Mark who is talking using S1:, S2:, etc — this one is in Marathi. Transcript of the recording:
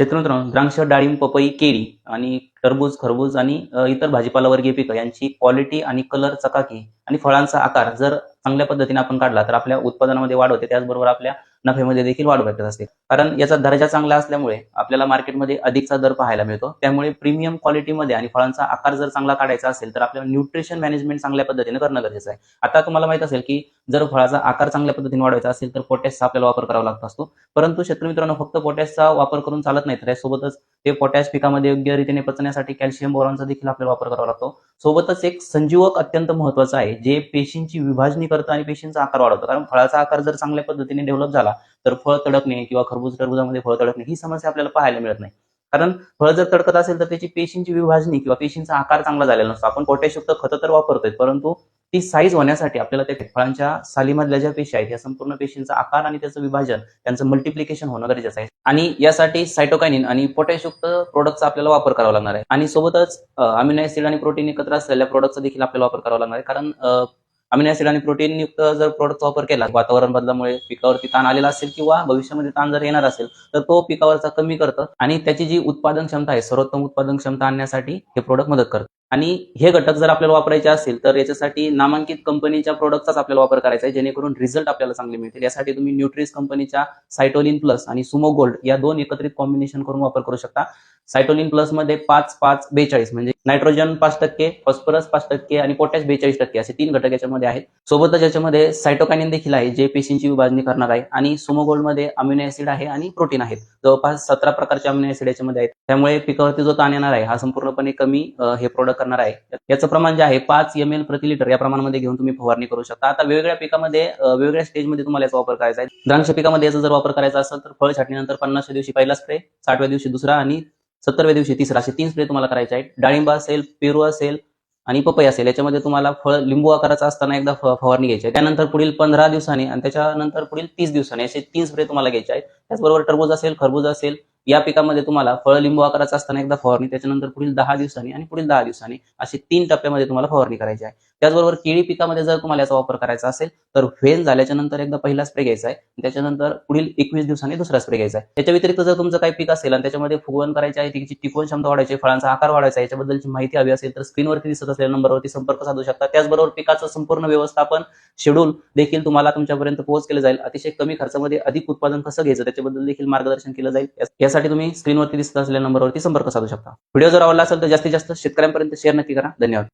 S1: शेतकरी द्राक्ष डाळिंब पपई केळी आणि टरबूज खरबूज आणि इतर भाजीपाला वर्गीय पिकं यांची क्वालिटी आणि कलर चकाकी आणि फळांचा आकार जर चांगल्या पद्धतीने आपण काढला तर आपल्या उत्पादनामध्ये वाढ होते. त्याचबरोबर आपल्या नफ्यामध्ये देखील वाढ भेटत असते. कारण याचा दर्जा चांगला असल्यामुळे आपल्याला मार्केटमध्ये अधिकचा दर पाहायला मिळतो. त्यामुळे प्रीमियम क्वालिटीमध्ये आणि फळांचा आकार जर चांगला काढायचा असेल तर आपल्याला न्यूट्रिशन मॅनेजमेंट चांगल्या पद्धतीने करणं गरजेचं आहे. आता तुम्हाला माहीत असेल की जर फळाचा आकार चांगल्या पद्धतीने वाढवायचा असेल तर पोटॅशचा आपल्याला वापर करावा लागत असतो. परंतु शेतकरी मित्रांनो फक्त पोटॅशचा वापर करून चालत नाही तर यासोबतच ते पोटॅश पिकामध्ये योग्य रीतीने पचण्यासाठी कॅल्शियम बोरॉनचा देखील आपल्याला वापर करावा लागतो. सोबतच एक संजीवक अत्यंत महत्वाचं आहे जे पेशींची विभाजनी करतं आणि पेशींचा आकार वाढवतं. कारण फळाचा आकार जर चांगल्या पद्धतीने डेव्हलप झाला तर फळ तडकणे किंवा खरबूज टरबुजामध्ये फळ तडकणे ही समस्या आपल्याला पाहायला मिळत नाही. कारण फळ जर तडकत असेल तर त्याची पेशींची विभाजनी किंवा पेशींचा आकार चांगला झालेला नसतो. आपण पोटॅशयुक्त खतं तर वापरतोय परंतु ती साईज होण्यासाठी आपल्याला त्या फळांच्या सालीमधल्या ज्या पेशी आहेत या संपूर्ण पेशींचा आकार आणि त्याचं विभाजन त्यांचं मल्टिप्लिकेशन होणं गरजेचं आहे. आणि यासाठी सायटोकायनिन आणि पोटॅशयुक्त प्रोडक्टचा आपल्याला वापर करावा लागणार आहे. आणि सोबतच अमिनो ऍसिड आणि प्रोटीन एकत्र असलेल्या प्रोडक्टचा देखील आपल्याला वापर करावा लागणार आहे. कारण अमिनो ऍसिड आणि प्रोटीन युक्त जर प्रोडक्टचा वापर केला वातावरण बदलामुळे पिकावरती ताण आलेला असेल किंवा भविष्यामध्ये ताण जर येणार असेल तर तो पिकावरचा कमी करतं आणि त्याची जी उत्पादन क्षमता आहे सर्वोत्तम उत्पादन क्षमता आणण्यासाठी हे प्रोडक्ट मदत करतं. आणि हे घटक जर आपल्याला वापरायचे असेल तर याच्यासाठी नामांकित कंपनीच्या प्रोडक्टचाच आपल्याला वापर करायचा आहे जेणेकरून रिझल्ट आपल्याला चांगले मिळतील. यासाठी तुम्ही न्यूट्रिस कंपनीच्या सायटोलिन प्लस आणि सुमो गोल्ड या दोन एकत्रित कॉम्बिनेशन करून वापर करू शकता. सायटोलिन प्लसमध्ये पाच पाच बेचाळीस म्हणजे नायट्रोजन पाच टक्के फॉस्फरस पाच टक्के आणि पोटॅश बेचाळीस टक्के असे तीन घटक याच्यामध्ये आहेत. सोबतच याच्यामध्ये सायटोकायनिन देखील आहे जे पेशींची विभाजणी करणार आहे आणि सुमो गोल्डमध्ये अमिनो ऍसिड आहे आणि प्रोटीन आहेत. जवळपास सतरा प्रकारचे अमिनो ऍसिड याच्यामध्ये आहेत. त्यामुळे पिकावरती जो ताण येणार आहे हा संपूर्णपणे कमी हे प्रोडक्ट करणार आहे. याचं प्रमाण जे आहे पाच एम एल प्रति लिटर या प्रमाणामध्ये घेऊन तुम्ही फवारणी करू शकता. आता वेगवेगळ्या पिकामध्ये वेगवेगळ्या स्टेजमध्ये तुम्हाला याचा वापर करायचा आहे. द्राक्ष पिकामध्ये याचा जर वापर करायचा असेल तर फळ छाटणीनंतर पन्नासच्या दिवशी पहिला स्प्रे साठव्या दिवशी दुसरा आणि सत्तरव्या दिवशी तिसरा असे तीन स्प्रे तुम्हाला करायचे आहेत. डाळिंब असेल पेरू असेल आणि पपई असेल याच्यामध्ये तुम्हाला फळ लिंबू आकाराचा असताना एकदा फ- फवारणी घ्यायची आहे. त्यानंतर पुढील पंधरा दिवसांनी आणि त्याच्यानंतर पुढील तीस दिवसांनी असे तीन स्प्रे तुम्हाला घ्यायचे आहेत. त्याचबरोबर टरबूज असेल खरबूज असेल या पिकामध्ये तुम्हाला फळ लिंबू आकाराचा असताना एकदा फवारणी त्याच्यानंतर पुढील दहा दिवसांनी आणि पुढील दहा दिवसांनी असे तीन टप्प्यामध्ये तुम्हाला फवारणी करायची आहे. त्याचबरोबर केळी पिकामध्ये जर तुम्हाला याचा वापर करायचा असेल तर व्हेल झाल्याच्यानंतर एकदा पहिला स्प्रे घ्यायचा आहे. त्याच्यानंतर पुढील एकवीस दिवसांनी दुसरा स्प्रे घ्यायचा आहे. त्याच्या व्यतिरिक्त जर तुमचं काही पीक असेल आणि त्याच्यामध्ये फुगवण करायची आहे त्याची टिकवण क्षमता वाढायची आहे, फळांचा आकार वाढायचा आहे याच्याबद्दलची माहिती हवी असेल तर स्क्रीनवरती दिसत असलेल्या नंबरवरती संपर्क साधू शकता. त्याचबरोबर पिकाचं संपूर्ण व्यवस्थापन शेड्यूल देखील तुम्हाला तुमच्यापर्यंत पोहोच केलं जाईल. अतिशय कमी खर्चामध्ये अधिक उत्पादन कसं घ्यायचं त्याच्याबद्दल देखील मार्गदर्शन केलं जाईल. यासाठी तुम्ही स्क्रीनवरती दिसत असलेल्या नंबरवरती संपर्क साधू शकता. व्हिडिओ जर आवडला असेल तर जास्तीत जास्त शेतकऱ्यांपर्यंत शेअर नक्की करा. धन्यवाद.